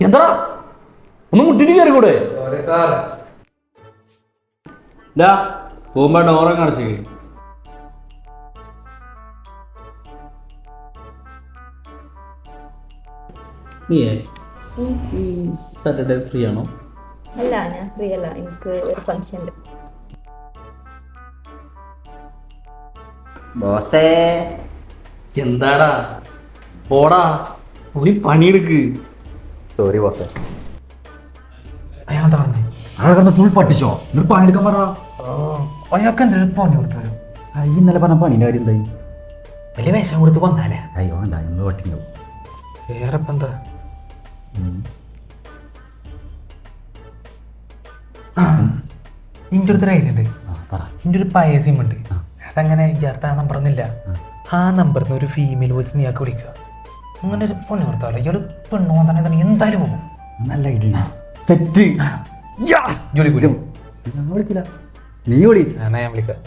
എന്താ ഒന്ന് മുട്ടിട്ട് കയറി കൂടെ. Sorry sir. ഡാ പോകുമ്പോ ഡോറൊക്കെ അടച്ചേക്ക്. നീയേ ഈ സാറ്റർഡേ ഫ്രീ ആണോ? അല്ല ഞാൻ ഫ്രീ അല്ല. എനിക്ക് ഒരു ഫംഗ്ഷൻ ഉണ്ട്. ബോസേ. എന്താടാ? പോടാ. ഒരു പണിയെടുക്ക്. സോറി ബോസേ അയാൾ എന്താ പറഞ്ഞു? അയാളെ കിടന്ന് ഫുൾ പട്ടിച്ചോ? എന്നിട്ട് പണിയെടുക്കാൻ പറഞ്ഞാ അയാൾക്ക് എന്തൊരു പണി കൊടുത്തത്? ഈ ഇന്നലെ പറഞ്ഞ പണീന്റെ കാര്യം എന്തായി? വലിയ വേഷം കൊടുത്ത് വന്നാലേ അയ്യോ വേണ്ട ഇന്ന് വേറെ ഇപ്പം എന്താ? ഇന്റെ അടുത്തൊരു ഐഡിയ ഉണ്ട്. പറ. ഇന്റെ ഒരു പഴയ സിം ഉണ്ട്. അതങ്ങനെ ആ നമ്പർ ഒന്നുമില്ല. ആ. നമ്പറിൽ നിന്ന് ഒരു ഫീമെയിൽ വിളിച്ച് നീയാൾക്ക് വിളിക്കുക. അങ്ങനെ ഒരു പെണ്ണ് കൊടുത്താലോ ഇയാൾ പെണ്ണു? തന്നെ തന്നെ എന്തായാലും പോകും. നല്ല ഐഡിയ സെറ്റ് ജോലി വിളിക്കില്ല നീ ഓടി. ഞാൻ വിളിക്കാം.